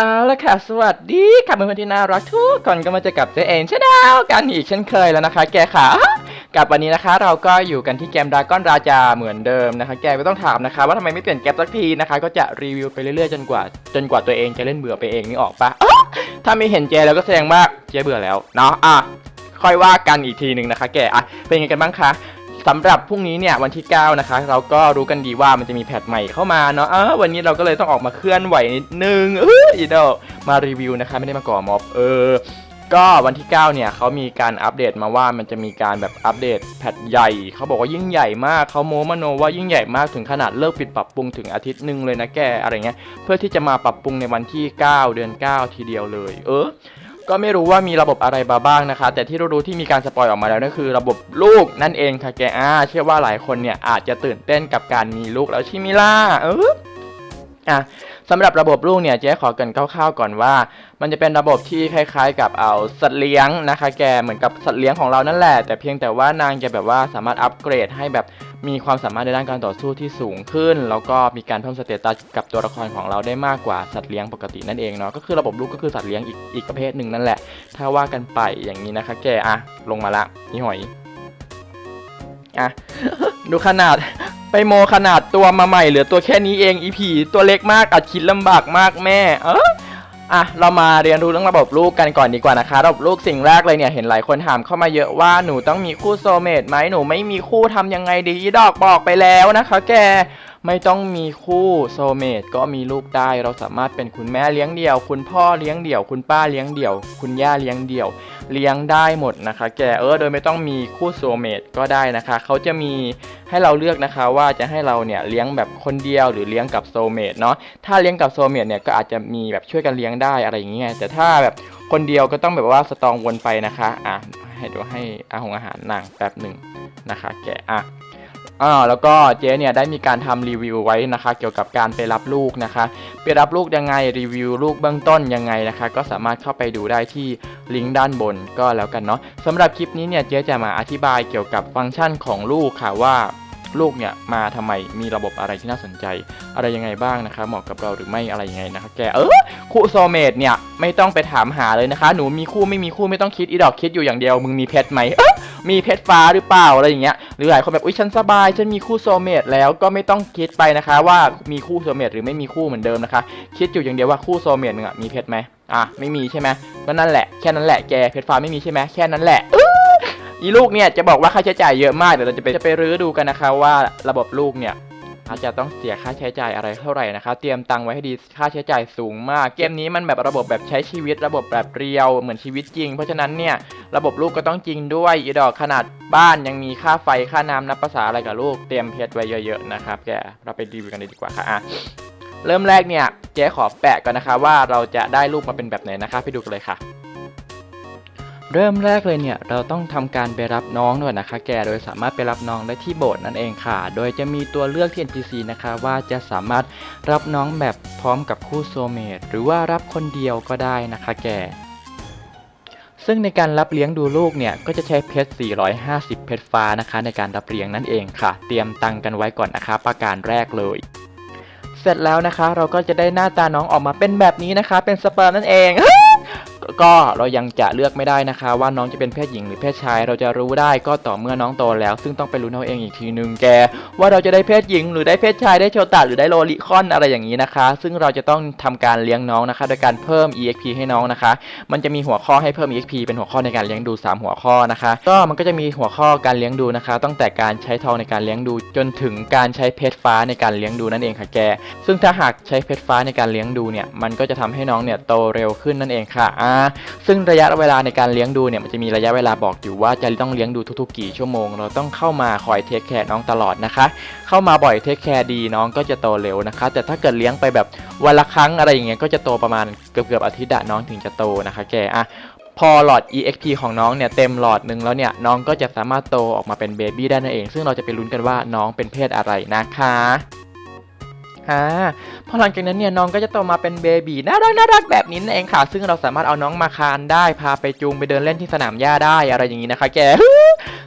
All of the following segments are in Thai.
เอาละค่ะ สวัสดีค่ะเพื่อนๆที่น่ารักทุกคนก็มาเจอกับเจเอ็นชาแนลกันอีกเช่นเคยแล้วนะคะ แกค่ะ กับวันนี้นะคะ เราก็อยู่กันที่เกมดราก้อนราจาเหมือนเดิมนะคะ แกไม่ต้องถามนะคะ ว่าทำไมไม่เปลี่ยนเกมสักทีนะคะ ก็จะรีวิวไปเรื่อยๆจนกว่า จนกว่าตัวเองจะเล่นเบื่อไปเองนี่ออกปะอ๊ะถ้าไม่เห็นเจแล้วก็แสดงว่าเจเบื่อแล้วเนาะอะค่อยว่ากันอีกทีหนึ่งนะคะ แกอะเป็นยังไงกันบ้างคะ สำหรับพรุ่งนี้เนี่ยวันที่ 9 นะคะ เราก็รู้กันดีว่ามันจะมีแพทใหม่เข้ามาเนาะเออวันนี้เราก็เลยต้องออกมาเคลื่อนไหวนิดนึงเอออีโดมารีวิวนะคะ ไม่ได้มาก่อม็อบเออก็วันที่ 9 เนี่ยเขามีการอัปเดตมาว่ามันจะมีการแบบอัปเดตแพทใหญ่ เขาบอกว่ายิ่งใหญ่มากเขาโมมโนว่ายิ่งใหญ่มากถึงขนาดเลิกปิดปรับปรุงถึงอาทิตย์หนึ่งเลยนะแกอะไรเงี้ยเพื่อที่จะมาปรับปรุงในวันที่ 9 เดือน 9 ทีเดียวเลย เออ ก็ไม่รู้ว่ามีระบบอะไรมาบ้างนะคะ แต่ที่รู้ๆที่มีการสปอยออกมาแล้วนั่นคือระบบลูกนั่นเองค่ะแกอาเชื่อว่าหลายคนเนี่ยอาจจะตื่นเต้นกับการมีลูกแล้วใช่ไหมล่ะเออ อะสำหรับระบบลูกเนี่ยเจ๊ขอเกรินคร่าวๆก่อนว่า มันจะเป็นระบบที่คล้ายๆ กับเอาสัตว์เลี้ยงนะคะ แกเหมือนกับสัตว์เลี้ยงของเรานั่นแหละ แต่เพียงแต่ว่านางจะแบบว่าสามารถอัปเกรดให้แบบมีความสามารถในด้านการต่อสู้ที่สูงขึ้น แล้วก็มีการเพิ่มสเตตัสกับตัวละครของเราได้มากกว่าสัตว์เลี้ยงปกตินั่นเองเนาะก็คือระบบลูกก็คือสัตว์เลี้ยงอีกอีกประเภทหนึ่งนั่นแหละ ถ้าว่ากันไปอย่างนี้นะคะ แกอะลงมาละนี่หอยอะดูขนาด ไปโมขนาดตัวมาใหม่เหลือตัวแค่นี้เองอีผีตัวเล็กมากอัดคิดลำบากมากแม่ เอออะเรามาเรียนรู้เรื่องระบบลูกกันก่อนดีกว่านะคะระบบลูกสิ่งแรกเลยเนี่ยเห็นหลายคนถามเข้ามาเยอะว่าหนูต้องมีคู่โซเมตไหมหนูไม่มีคู่ทำยังไงดีอีดอกบอกไปแล้วนะคะ แก ไม่ต้องมีคู่โซเมตก็มีลูกได้ เราสามารถเป็นคุณแม่เลี้ยงเดี่ยว คุณพ่อเลี้ยงเดี่ยว คุณป้าเลี้ยงเดี่ยว คุณย่าเลี้ยงเดี่ยว เลี้ยงได้หมดนะคะ แกเออโดยไม่ต้องมีคู่โซเมตก็ได้นะคะ เขาจะมีให้เราเลือกนะคะว่าจะให้เราเนี่ยเลี้ยงแบบคนเดียวหรือเลี้ยงกับโซเมตเนาะถ้าเลี้ยงกับโซเมตเนี่ยก็อาจจะมีแบบช่วยกันเลี้ยงได้อะไรอย่างเงี้ยแต่ถ้าแบบคนเดียวก็ต้องแบบว่าสตรองวนไปนะคะอะให้ดูให้อาหงอาหารนางแป๊บหนึ่งนะคะ แกอะ อ่าแล้วก็เจ๊เนี่ยได้มีการทำรีวิวไว้นะคะ เกี่ยวกับการไปรับลูกนะคะไปรับลูกยังไงรีวิวลูกเบื้องต้นยังไงนะคะ ก็สามารถเข้าไปดูได้ที่ลิงก์ด้านบนก็แล้วกันเนาะสำหรับคลิปนี้เนี่ยเจ๊จะมาอธิบายเกี่ยวกับฟังก์ชันของลูกค่ะว่า ลูกเนี่ยมาทำไมมีระบบอะไรที่น่าสนใจ อะไรยังไงบ้างนะคะเหมาะกับเราหรือไม่อะไรยังไงนะคะแกเออคู่โซเมตเนี่ยไม่ต้องไปถามหาเลยนะคะ หนูมีคู่ไม่มีคู่ไม่ต้องคิดอีดอกคิดอยู่อย่างเดียว มึงมีเพชรไหมมีเพชรฟ้าหรือเปล่าอะไรอย่างเงี้ยหรือหลายคนแบบอุ้ยฉันสบายฉันมีคู่โซเมตแล้วก็ไม่ต้องคิดไปนะคะ ว่ามีคู่โซเมตหรือไม่มีคู่เหมือนเดิมนะคะ คิดอยู่อย่างเดียวว่าคู่โซเมตหนึ่งอะมีเพชรไหมอะไม่มีใช่ไหมก็นั่นแหละแค่นั้นแหละแกเพชรฟ้าไม่มีใช่ไหมแค่นั้นแหละ อีลูกเนี่ยจะบอกว่าค่าใช้จ่ายเยอะมาก เดี๋ยวเราจะไปจะไปรื้อดูกันนะคะว่าระบบลูกเนี่ยอาจจะต้องเสียค่าใช้จ่ายอะไรเท่าไหร่นะคะ เตรียมตังค์ไว้ให้ดี ค่าใช้จ่ายสูงมาก เกมนี้มันแบบระบบแบบใช้ชีวิต ระบบแบบเรียวเหมือนชีวิตจริง เพราะฉะนั้นเนี่ยระบบลูกก็ต้องจริงด้วย อีดอกขนาดบ้านยังมีค่าไฟ ค่าน้ำนับภาษาอะไรกับลูก เตรียมเพชรไว้เยอะๆนะครับแก เราไปรีวิวกันเลยดีกว่าค่ะอะ เริ่มแรกเนี่ยเจ๊ขอแปะก่อนนะคะว่าเราจะได้ลูกมาเป็นแบบไหนนะคะ ไปดูกันเลยค่ะ เริ่มแรกเลยเนี่ยเราต้องทำการไปรับน้องด้วยนะคะ แกโดยสามารถไปรับน้องได้ที่โบสถ์นั่นเองค่ะ โดยจะมีตัวเลือกที่ NPC นะคะว่าจะสามารถรับน้องแบบพร้อมกับคู่โซเมตหรือว่ารับคนเดียวก็ได้นะคะแกซึ่งในการรับเลี้ยงดูลูกเนี่ยก็จะใช้เพชร 450 เพชรฟ้านะคะ ในการรับเลี้ยงนั่นเองค่ะ เตรียมตังค์กันไว้ก่อนนะคะ ประการแรกเลย เสร็จแล้วนะคะ เราก็จะได้หน้าตาน้องออกมาเป็นแบบนี้นะคะ เป็นสเปิร์มนั่นเอง ก็เรายังจะเลือกไม่ได้นะคะ ว่าน้องจะเป็นเพศหญิงหรือเพศชาย เราจะรู้ได้ก็ต่อเมื่อน้องโตแล้ว ซึ่งต้องไปรู้เอาเองอีกทีนึงแก ว่าเราจะได้เพศหญิง หรือได้เพศชายได้โชตะหรือได้โลลิคอนอะไรอย่างนี้นะคะ ซึ่งเราจะต้องทำการเลี้ยงน้องนะคะ โดยการเพิ่ม exp ให้น้องนะคะ มันจะมีหัวข้อให้เพิ่ม exp เป็นหัวข้อในการเลี้ยงดู 3 หัวข้อนะคะ ก็มันก็จะมีหัวข้อการเลี้ยงดูนะคะ ตั้งแต่การใช้ทองในการเลี้ยงดู จนถึงการใช้เพชรฟ้าในการเลี้ยงดูนั่นเองค่ะแก ซึ่งถ้าหากใช้เพชรฟ้าในการเลี้ยงดูเนี่ย มันก็จะทำให้น้องเนี่ยโตเร็วขึ้นนั่นเองค่ะอ่าซึ่งระยะเวลาในการเลี้ยงดูเนี่ยมันจะมีระยะเวลาบอกอยู่ว่าจะต้องเลี้ยงดูทุกๆกี่ชั่วโมง เราต้องเข้ามาคอยเทคแคร์น้องตลอดนะคะ เข้ามาบ่อยเทคแคร์ดีน้องก็จะโตเร็วนะคะ แต่ถ้าเกิดเลี้ยงไปแบบวันละครั้งอะไรอย่างเงี้ยก็จะโตประมาณเกือบเกือบๆอาทิตย์อะน้องถึงจะโตนะคะ แกอะพอหลอด EXP ของน้องเนี่ยเต็มหลอดหนึ่งแล้วเนี่ยน้องก็จะสามารถโตออกมาเป็นเบบี้ได้นั่นเอง ซึ่งเราจะไปลุ้นกันว่าน้องเป็นเพศอะไรนะคะ อ่าพอหลังจากนั้นเนี่ยน้องก็จะโตมาเป็นเบบีน่ารักน่ารักแบบนี้นั่นเองค่ะ ซึ่งเราสามารถเอาน้องมาคานได้พาไปจูงไปเดินเล่นที่สนามหญ้าได้อะไรอย่างนี้นะคะแก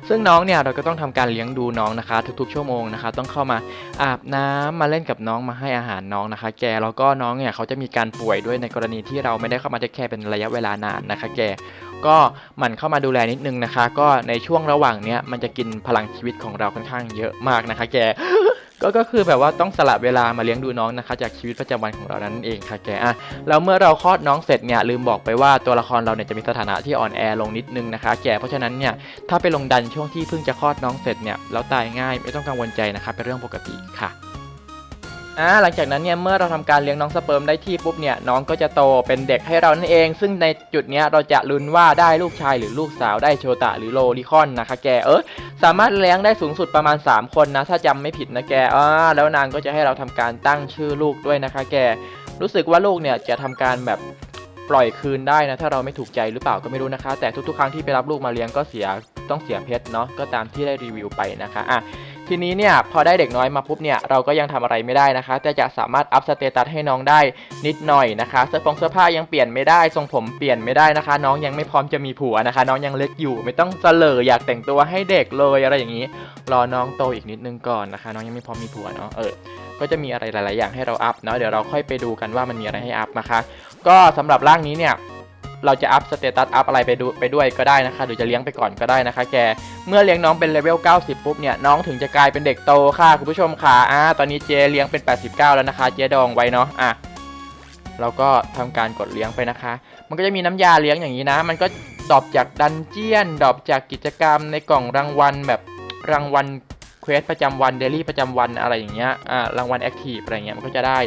ซึ่งน้องเนี่ยเราก็ต้องทำการเลี้ยงดูน้องนะคะ ทุกๆชั่วโมงนะคะ ต้องเข้ามาอาบน้ำมาเล่นกับน้องมาให้อาหารน้องนะคะ แกแล้วก็น้องเนี่ยเขาจะมีการป่วยด้วยในกรณีที่เราไม่ได้เข้ามาเทคแคร์เป็นระยะเวลานานนะคะ แกก็หมั่นเข้ามาดูแลนิดนึงนะคะ ก็ในช่วงระหว่างเนี้ยมันจะกินพลังชีวิตของเราค่อนข้างเยอะมากนะคะ แก ก็ก็คือแบบว่าต้องสละเวลามาเลี้ยงดูน้องนะคะจากชีวิตประจำวันของเรานั่นเองค่ะแกอะแล้วเมื่อเราคลอดน้องเสร็จเนี่ยลืมบอกไปว่าตัวละครเราเนี่ยจะมีสถานะที่อ่อนแอลงนิดนึงนะคะ แกเพราะฉะนั้นเนี่ยถ้าไปลงดันช่วงที่เพิ่งจะคลอดน้องเสร็จเนี่ยแล้วตายง่ายไม่ต้องกังวลใจนะคะเป็นเรื่องปกติค่ะ อ่าหลังจากนั้นเนี่ยเมื่อเราทำการเลี้ยงน้องสเปิร์มได้ที่ปุ๊บเนี่ยน้องก็จะโตเป็นเด็กให้เรานั่นเอง ซึ่งในจุดเนี้ยเราจะลุ้นว่าได้ลูกชายหรือลูกสาวได้โชตะหรือโลลิคอนนะคะแกเออสามารถเลี้ยงได้สูงสุดประมาณ 3 คนนะถ้าจำไม่ผิดนะแกอ่าแล้วนางก็จะให้เราทำการตั้งชื่อลูกด้วยนะคะแก รู้สึกว่าลูกเนี่ยจะทำการแบบปล่อยคืนได้นะถ้าเราไม่ถูกใจหรือเปล่าก็ไม่รู้นะคะ แต่ทุกๆ ครั้งที่ไปรับลูกมาเลี้ยงก็เสียต้องเสียเพชรเนาะก็ตามที่ได้รีวิวไปนะคะอะ ทีนี้เนี่ยพอได้เด็กน้อยมาปุ๊บเนี่ยเราก็ยังทำอะไรไม่ได้นะคะ แต่จะสามารถอัพสเตตัสให้น้องได้นิดหน่อยนะคะเสื้อผงเสื้อผ้ายังเปลี่ยนไม่ได้ทรงผมเปลี่ยนไม่ได้นะคะ น้องยังไม่พร้อมจะมีผัวนะคะ น้องยังเล็กอยู่ไม่ต้องเสลออยากแต่งตัวให้เด็กเลยอะไรอย่างนี้ รอน้องโตอีกนิดนึงก่อนนะคะ น้องยังไม่พร้อมมีผัวเนาะเออก็จะมีอะไรหลาย ๆ อย่างให้เราอัพเนาะเดี๋ยวเราค่อยไปดูกันว่ามันมีอะไรให้อัพนะคะ ก็สำหรับร่างนี้เนี่ย เราจะอัพสเตตัสอัพอะไรไปดูไปด้วยก็ได้นะคะหรือจะเลี้ยงไปก่อนก็ได้นะคะ แก เมื่อเลี้ยงน้องเป็นเลเวล 90 ปุ๊บเนี่ยน้องถึงจะกลายเป็นเด็กโตค่ะคุณผู้ชมค่ะอ่าตอนนี้เจเลี้ยงเป็น 89 แล้วนะคะ เจดองไว้เนาะอะเราก็ทำการกดเลี้ยงไปนะคะ มันก็จะมีน้ำยาเลี้ยงอย่างนี้นะ มันก็ดอปจากดันเจียน ดอปจากกิจกรรมในกล่องรางวัลแบบรางวัลเควสประจำวันเดลี่ประจำวันอะไรอย่างเงี้ย อ่ารางวัลแอคทีฟอะไรเงี้ย มันก็จะได้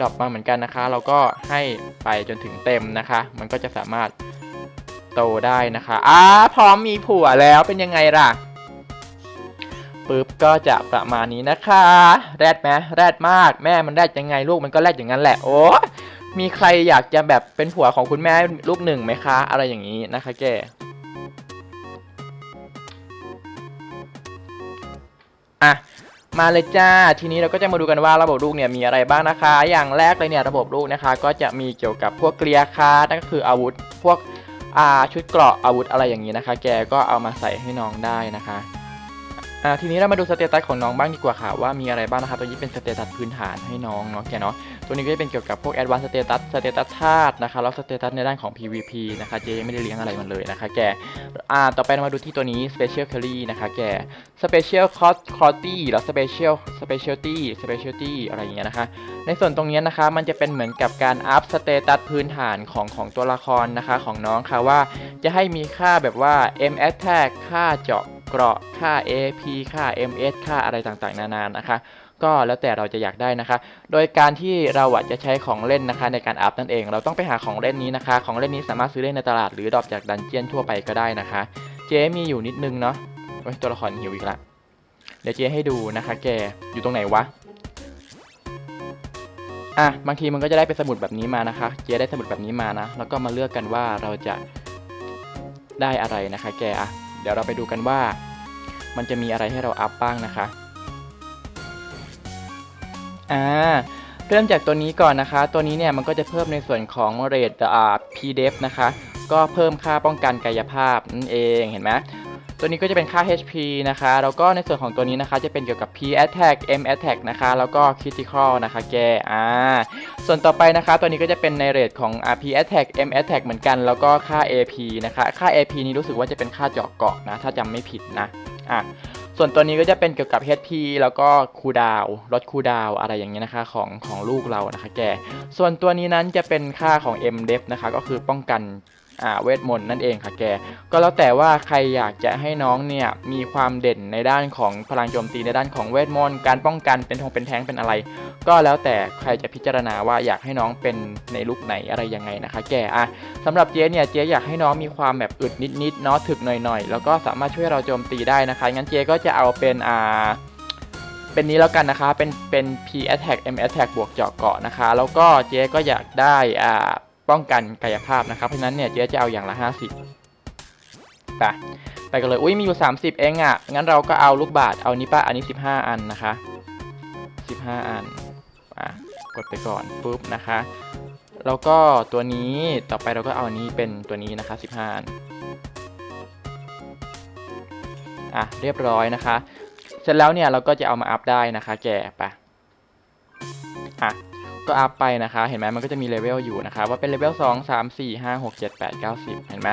ดรอปมาเหมือนกันนะคะ เราก็ให้ไปจนถึงเต็มนะคะ มันก็จะสามารถโตได้นะคะอ่าพร้อมมีผัวแล้วเป็นยังไงล่ะปึ๊บก็จะประมาณนี้นะคะ แรดไหมแรดมาก แม่มันแรดยังไงลูกมันก็แรดอย่างนั้นแหละ โอ้มีใครอยากจะแบบเป็นผัวของคุณแม่ลูกหนึ่งไหมคะ อะไรอย่างนี้นะคะแก มาเลยจ้า ทีนี้เราก็จะมาดูกันว่าระบบลูกเนี่ยมีอะไรบ้างนะคะ อย่างแรกเลยเนี่ยระบบลูกนะคะ ก็จะมีเกี่ยวกับพวกเกลียร์คาร์นั่นก็คืออาวุธ พวกอาชุดเกราะอาวุธอะไรอย่างนี้นะคะ แกก็เอามาใส่ให้น้องได้นะคะ อ่าทีนี้เรามาดูสเตตัสของน้องบ้างดีกว่าค่ะว่ามีอะไรบ้างนะคะตัวนี้เป็นสเตตัสพื้นฐานให้น้องเนาะแกเนาะตัวนี้ก็จะเป็นเกี่ยวกับพวก Advanced Status Status ธาตุนะคะแล้วสเตตัสในด้านของ PVP นะคะเจยังไม่ได้เลี้ยงอะไรมันเลยนะคะแกอ่าต่อไปเรามาดูที่ตัวนี้ Special Carry นะคะแก Special Cost Quality แล้ว Special Specialty Specialty อะไรอย่างเงี้ยนะคะในส่วนตรงนี้นะคะมันจะเป็นเหมือนกับการอัพสเตตัสพื้นฐานของของตัวละครนะคะของน้องค่ะว่าจะให้มีค่าแบบว่า M Attack ค่าเจาะ เกราะค่า AP ค่า MS ค่าอะไรต่างๆ นานานะคะ ก็แล้วแต่เราจะอยากได้นะคะ โดยการที่เราอะจะใช้ของเล่นนะคะในการอัพนั่นเอง เราต้องไปหาของเล่นนี้นะคะ ของเล่นนี้สามารถซื้อได้ในตลาดหรือดรอปจากดันเจียนทั่วไปก็ได้นะคะ เจมีอยู่นิดนึงเนาะโอ้ตัวละครหิวอีกละเดี๋ยวเจให้ดูนะคะแกอยู่ตรงไหนวะอะบางทีมันก็จะได้เป็นสมุดแบบนี้มานะคะ เจได้สมุดแบบนี้มานะ แล้วก็มาเลือกกันว่าเราจะได้อะไรนะคะ แกอะ เดี๋ยวเราไปดูกันว่า มันจะมีอะไรให้เราอัพบ้างนะคะอ่าเริ่มจากตัวนี้ก่อนนะคะ ตัวนี้เนี่ยมันก็จะเพิ่มในส่วนของเรทอ่า PDEF นะคะ ก็เพิ่มค่าป้องกันกายภาพนั่นเองเห็นไหม ตัวนี้ก็จะเป็นค่า HP นะคะ แล้วก็ในส่วนของตัวนี้นะคะ จะเป็นเกี่ยวกับ P Attack M Attack นะคะ แล้วก็ Critical นะคะ แก อ่า ส่วนต่อไปนะคะ ตัวนี้ก็จะเป็นในเรทของ P Attack M Attack เหมือนกัน แล้วก็ค่า AP นะคะ ค่า AP นี้รู้สึกว่าจะเป็นค่าเจาะเกาะนะ ถ้าจำไม่ผิดนะ อะส่วนตัวนี้ก็จะเป็นเกี่ยวกับ HP แล้วก็คูดาวลดคูดาวอะไรอย่างเงี้ยนะคะของของลูกเรานะคะแก ส่วนตัวนี้นั้นจะเป็นค่าของ M Def นะคะ ก็คือป้องกัน อ่าเวทมนต์นั่นเองค่ะแก ก็แล้วแต่ว่าใครอยากจะให้น้องเนี่ยมีความเด่นในด้านของพลังโจมตีในด้านของเวทมนต์การป้องกันเป็นทงเป็นแท้งเป็นอะไร ก็แล้วแต่ใครจะพิจารณาว่าอยากให้น้องเป็นในลุคไหนอะไรยังไงนะคะ แกอะสำหรับเจ๊เนี่ยเจ๊อยากให้น้องมีความแบบอึดนิดๆเนาะถึกหน่อยๆ แล้วก็สามารถช่วยเราโจมตีได้นะคะงั้นเจ๊ก็จะเอาเป็นอ่าเป็นนี้แล้วกันนะคะ เป็นเป็น P attack M attack บวกเจาะเกาะนะคะ แล้วก็เจ๊ก็อยากได้อ่า ป้องกันกายภาพนะครับ เพราะนั้นเนี่ยเจ๊จะเอาอย่างละ 50ไปไปกันเลย อุ้ยมีอยู่ 30 เองอะ่ะ งั้นเราก็เอาลูกบาศก์เอานี้ป่ะอันนี้ 15 อันนะคะ 15 อันอะกดไปก่อนปุ๊บนะคะ แล้วก็ตัวนี้ต่อไปเราก็เอานี้เป็นตัวนี้นะคะ 15 อันอะเรียบร้อยนะคะ เสร็จแล้วเนี่ยเราก็จะเอามาอัพได้นะคะ แกไป ก็อัพไปนะคะ เห็นไหมมันก็จะมีเลเวลอยู่นะคะว่าเป็นเลเวล 2 3 4 5 6 7 8 9 10 เห็นไหม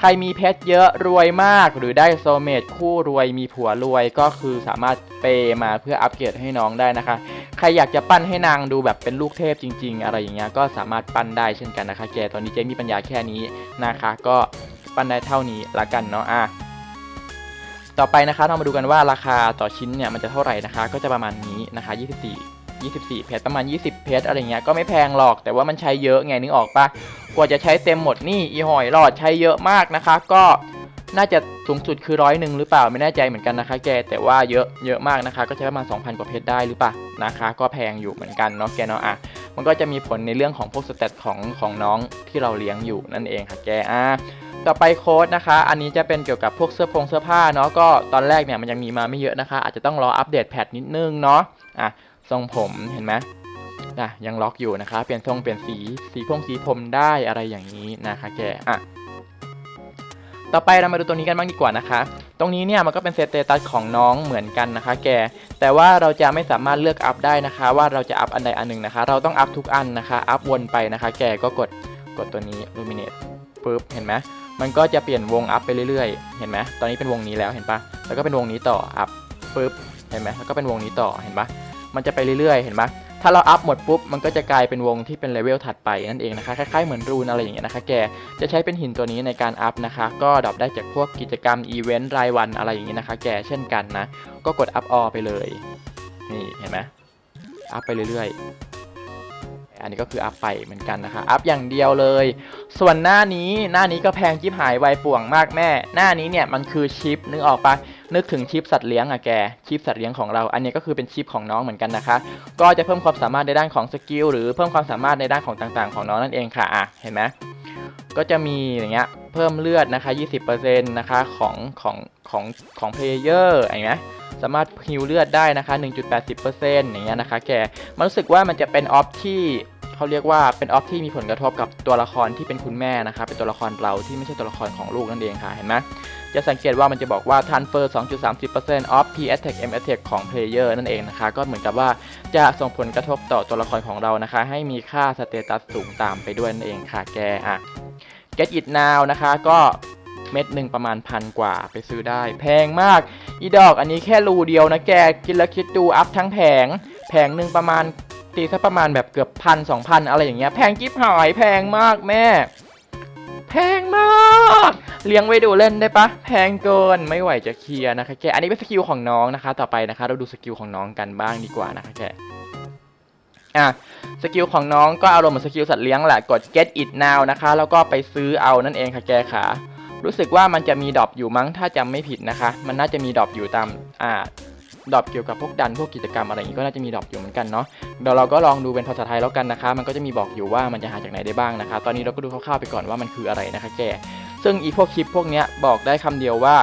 ใครมีเพชรเยอะรวยมากหรือได้โซเมตคู่รวยมีผัวรวยก็คือสามารถเปมาเพื่ออัปเกรดให้น้องได้นะคะ ใครอยากจะปั้นให้นางดูแบบเป็นลูกเทพจริง ๆ อะไรอย่างเงี้ยก็สามารถปั้นได้เช่นกันนะคะ แกตอนนี้เจ๊มีปัญญาแค่นี้นะคะ ก็ปั้นได้เท่านี้ละกันเนาะอะต่อไปนะคะเรามาดูกันว่าราคาต่อชิ้นเนี่ยมันจะเท่าไหร่นะคะ ก็จะประมาณนี้นะคะ 24 24 เพชรประมาณ 20 เพชรอะไรเงี้ยก็ไม่แพงหรอกแต่ว่ามันใช้เยอะไงนึกออกปะกว่าจะใช้เต็มหมดนี่อีหอยหลอดใช้เยอะมากนะคะ ก็น่าจะสูงสุดคือร้อยหนึ่งหรือเปล่าไม่แน่ใจเหมือนกันนะคะ แกแต่ว่าเยอะเยอะมากนะคะ ก็ใช้ประมาณ 2,000 กว่าเพชรได้หรือเปล่านะคะ ก็แพงอยู่เหมือนกันเนาะแกเนาะอะมันก็จะมีผลในเรื่องของพวกสเตตของของน้องที่เราเลี้ยงอยู่นั่นเองค่ะแกอะต่อไปโค้ดนะคะ อันนี้จะเป็นเกี่ยวกับพวกเสื้อผงเสื้อผ้าเนาะก็ตอนแรกเนี่ยมันยังมีมาไม่เยอะนะคะ อาจจะต้องรออัปเดตแพทนิดนึงเนาะอะ ทรงผมเห็นไหมอะยังล็อกอยู่นะคะเปลี่ยนทรงเปลี่ยนสีสีพงสีผมได้อะไรอย่างนี้นะคะแกอะต่อไปเรามาดูตัวนี้กันบ้างดีกว่านะคะ ตรงนี้เนี่ยมันก็เป็นเซตเตตัสของน้องเหมือนกันนะคะ แก แต่ว่าเราจะไม่สามารถเลือกอัพได้นะคะ ว่าเราจะอัพอันใดอันหนึ่งนะคะ เราต้องอัพทุกอันนะคะ อัพวนไปนะคะ แกก็กดกดตัวนี้ Luminate ปึ๊บ เห็นไหมมันก็จะเปลี่ยนวงอัพไปเรื่อยๆ เห็นไหมตอนนี้เป็นวงนี้แล้วเห็นปะแล้วก็เป็นวงนี้ต่ออัพปึ๊บ เห็นไหมแล้วก็เป็นวงนี้ต่อเห็นปะ มันจะไปเรื่อยๆ เห็นปะถ้าเราอัพหมดปุ๊บ มันก็จะกลายเป็นวงที่เป็นเลเวลถัดไปนั่นเองนะคะ คล้ายๆเหมือนรูนอะไรอย่างเงี้ยนะคะ แก จะใช้เป็นหินตัวนี้ในการอัพนะคะ ก็ดรอปได้จากพวกกิจกรรมอีเวนต์รายวันอะไรอย่างเงี้ยนะคะ แก เช่นกันนะ ก็กดอัพออไปเลย นี่เห็นไหมอัพไปเรื่อยๆ อันนี้ก็คืออัพไปเหมือนกันนะคะ อัพอย่างเดียวเลย ส่วนหน้านี้ หน้านี้ก็แพงจิบหายไวป่วงมากแม่ หน้านี้เนี่ยมันคือชิปนึกออกปะ นึกถึงชิปสัตว์เลี้ยงอะแกชิปสัตว์เลี้ยงของเรา อันนี้ก็คือเป็นชิปของน้องเหมือนกันนะคะ ก็จะเพิ่มความสามารถในด้านของสกิลหรือเพิ่มความสามารถในด้านของต่างๆ ของน้องนั่นเองค่ะอะเห็นไหมก็จะมีอย่างเงี้ย เพิ่มเลือดนะคะ 20%นะคะของของของของเพลเยอร์อย่างเงี้ยสามารถฮิวเลือดได้นะคะ 1.80%อย่างเงี้ยนะคะ แก มันรู้สึกว่ามันจะเป็นออฟที่เขาเรียกว่าเป็นออฟที่มีผลกระทบกับตัวละครที่เป็นคุณแม่นะคะ เป็นตัวละครเราที่ไม่ใช่ตัวละครของลูกนั่นเองค่ะ เห็นไหมจะสังเกตว่ามันจะบอกว่า transfer 2.30% of P attack M attack ของ player นั่นเองนะคะ ก็เหมือนกับว่าจะส่งผลกระทบต่อตัวละครของเรานะคะ ให้มีค่าสเตตัสสูงตามไปด้วยนั่นเองค่ะ แกอะ get it now นะคะก็เม็ดหนึ่งประมาณพันกว่าไปซื้อได้ แพงมากอีดอกอันนี้แค่รูเดียวนะแกคิดแล้วคิดดูอัพทั้งแผง แผงหนึ่งประมาณตีสักประมาณแบบเกือบพันสองพันอะไรอย่างเงี้ยแพงกิ๊บหายแพงมากแม่ แพงมาก เลี้ยงไว้ดูเล่นได้ปะแพงเกินไม่ไหวจะเคลียร์นะคะแกอันนี้เป็นสกิลของน้องนะคะ ต่อไปนะคะ เราดูสกิลของน้องกันบ้างดีกว่านะคะแก อะสกิลของน้องก็อารมณ์เหมือนสกิลสัตว์เลี้ยงแหละกด get it now นะคะ แล้วก็ไปซื้อเอานั่นเองค่ะแกขารู้สึกว่ามันจะมีดรอปอยู่มั้งถ้าจำไม่ผิดนะคะ มันน่าจะมีดรอปอยู่ตามอ่าดรอปเกี่ยวกับพวกดันพวกกิจกรรมอะไรอย่างนี้ก็น่าจะมีดรอปอยู่เหมือนกันเนาะเดี๋ยวเราก็ลองดูเป็นภาษาไทยแล้วกันนะคะ มันก็จะมีบอกอยู่ว่ามันจะหาจากไหนได้บ้างนะคะ ตอนนี้เราก็ดูคร่าวๆไปก่อนว่ามันคืออะไรนะคะแกซึ่งอีพวกคลิปพวกเนี้ยบอกได้คำเดียวว่า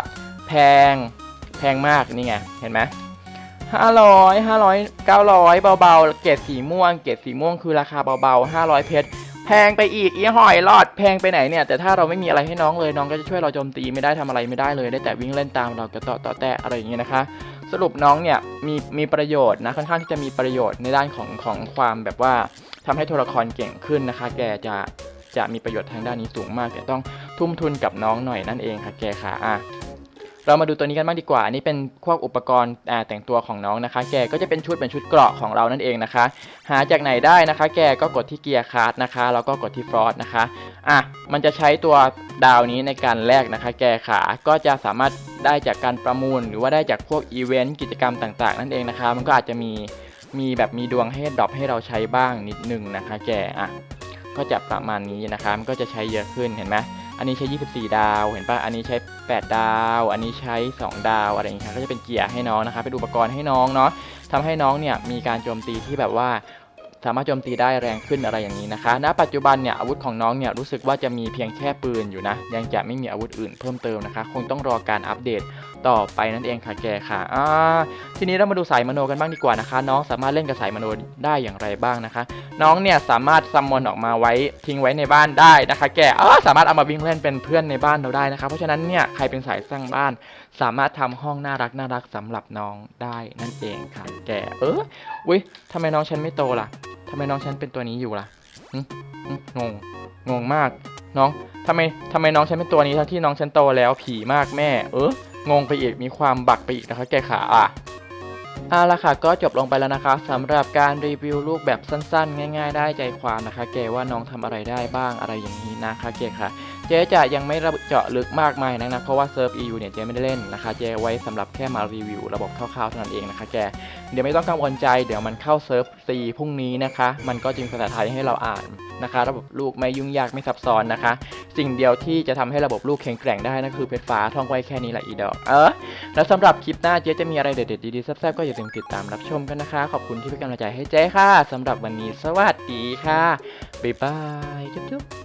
แพงแพงมากนี่ไงเห็นไหม ห้าร้อยห้าร้อยเก้าร้อยเบาๆ เกรดสีม่วง เกรดสีม่วงคือราคาเบาๆห้าร้อยเพชร แพงไปอีกอีหอยรอด แพงไปไหนเนี่ย แต่ถ้าเราไม่มีอะไรให้น้องเลย น้องก็จะช่วยเราโจมตีไม่ได้ทำอะไรไม่ได้เลย ได้แต่วิ่งเล่นตามเรากระต่อต่อแตะอะไรอย่างเงี้ยนะคะ สรุปน้องเนี่ยมีมีประโยชน์นะ ค่อนข้างที่จะมีประโยชน์ในด้านของของความแบบว่าทำให้ตัวละครเก่งขึ้นนะคะ แกจะจะมีประโยชน์ทางด้านนี้สูงมากแต่ต้องทุ่มทุนกับน้องหน่อยนั่นเองค่ะแกค่ะอะ เรามาดูตัวนี้กันบ้างดีกว่า อันนี้เป็นพวกอุปกรณ์แต่งตัวของน้องนะคะ แกก็จะเป็นชุดเป็นชุดเกราะของเรานั่นเองนะคะ หาจากไหนได้นะคะ แกก็กดที่เกียร์คาร์ดนะคะ แล้วก็กดที่ฟรอสนะคะ อะ มันจะใช้ตัวดาวนี้ในการแลกนะคะ แกขา ก็จะสามารถได้จากการประมูล หรือว่าได้จากพวกอีเวนต์กิจกรรมต่างๆ นั่นเองนะคะ มันก็อาจจะมี มีแบบมีดวงให้ดรอปให้เราใช้บ้างนิดนึงนะคะ แก อะ ก็จะประมาณนี้นะคะ มันก็จะใช้เยอะขึ้น เห็นไหม อันนี้ใช้ 24 ดาว เห็นปะอันนี้ใช้ 8 ดาว อันนี้ใช้ 2 ดาว อะไรอย่างเงี้ยก็จะเป็นเกียร์ให้น้องนะคะ เป็นอุปกรณ์ให้น้องเนาะทำให้น้องเนี่ยมีการโจมตีที่แบบว่าสามารถโจมตีได้แรงขึ้นอะไรอย่างนี้นะคะ ณ ปัจจุบันเนี่ยอาวุธของน้องเนี่ยรู้สึกว่าจะมีเพียงแค่ปืนอยู่นะ ยังจะไม่มีอาวุธอื่นเพิ่มเติมนะคะ คงต้องรอการอัปเดต ต่อไปนั่นเองค่ะแกค่ะอ่าทีนี้เรามาดูสายมโนกันบ้างดีกว่านะคะ น้องสามารถเล่นกับสายมโนได้อย่างไรบ้างนะคะ น้องเนี่ยสามารถซัมมอนออกมาไว้ทิ้งไว้ในบ้านได้นะคะ แกอ๋อสามารถเอามาวิ่งเล่นเป็นเพื่อนในบ้านเราได้นะคะ เพราะฉะนั้นเนี่ยใครเป็นสายสร้างบ้าน สามารถทำห้องน่ารักน่ารักสำหรับน้องได้นั่นเองค่ะ แกเอออุ้ยทำไมน้องฉันไม่โตล่ะทำไมน้องฉันเป็นตัวนี้อยู่ล่ะงงงงมาก น้องทำไมทำไมน้องฉันเป็นตัวนี้ทั้งที่น้องฉันโตแล้วผีมากแม่ เออ งงไปอีกมีความบักไปอีกนะคะแกขาอะเอาละค่ะก็จบลงไปแล้วนะคะสำหรับการรีวิวลูกแบบสั้นๆ ง่าย ๆ ได้ใจความนะคะ แกว่าน้องทำอะไรได้บ้างอะไรอย่างนี้นะคะแกค่ะ เจ๊จะยังไม่ระบุเจาะลึกมากมายนักนะเพราะว่าเซิร์ฟ EU เนี่ยเจ๊ไม่ได้เล่นนะคะเจ๊ไว้สำหรับแค่มารีวิวระบบคร่าวๆเท่านั้นเองนะคะแกเดี๋ยวไม่ต้องกังวลใจเดี๋ยวมันเข้าเซิร์ฟ C พรุ่งนี้นะคะ มันก็จึงภาษาไทยให้เราอ่านนะคะ ระบบลูกไม่ยุ่งยากไม่ซับซ้อนนะคะ สิ่งเดียวที่จะทำให้ระบบลูกแข็งแกร่งได้นั่นคือเพชรฟ้าท่องไว้แค่นี้แหละอีดอกเออแล้วสำหรับคลิปหน้าเจ๊จะมีอะไรเด็ดๆดีๆแซ่บๆก็อย่าลืมติดตามรับชมกันนะคะ ขอบคุณที่เป็นกำลังใจให้เจ๊ค่ะสำหรับวันนี้สวัสดีค่ะบ๊ายบายจุ๊บ